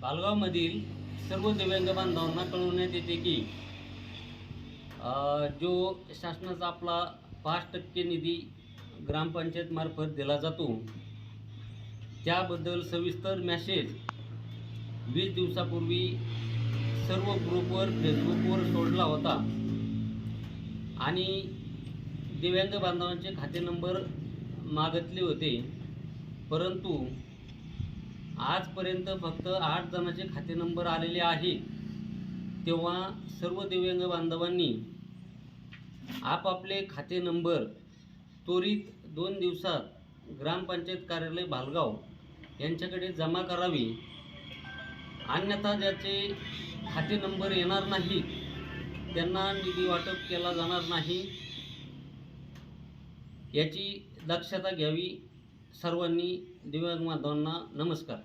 भालगावमधील सर्व दिव्यांग बांधवांना कळवण्यात येते की जो शासनाचा आपला पाच टक्के निधी ग्रामपंचायतमार्फत दिला जातो त्याबद्दल सविस्तर मॅसेज वीस दिवसापूर्वी सर्व ग्रुपवर फेसबुकवर सोडला होता. आणि दिव्यांग बांधवांचे खाते नंबर मागितले होते. परंतु आजपर्यंत फक्त आठ जणांचे खाते नंबर आलेले आहेत. तेव्हा सर्व दिव्यांग बांधवांनी आपापले खाते नंबर त्वरित दोन दिवसात ग्रामपंचायत कार्यालय भालगाव यांच्याकडे जमा करावी. अन्यथा ज्याचे खाते नंबर येणार नाहीत त्यांना निधी वाटप केला जाणार नाही. याची दक्षता घ्यावी. सर्वांनी दिव्यांग माधवांना नमस्कार.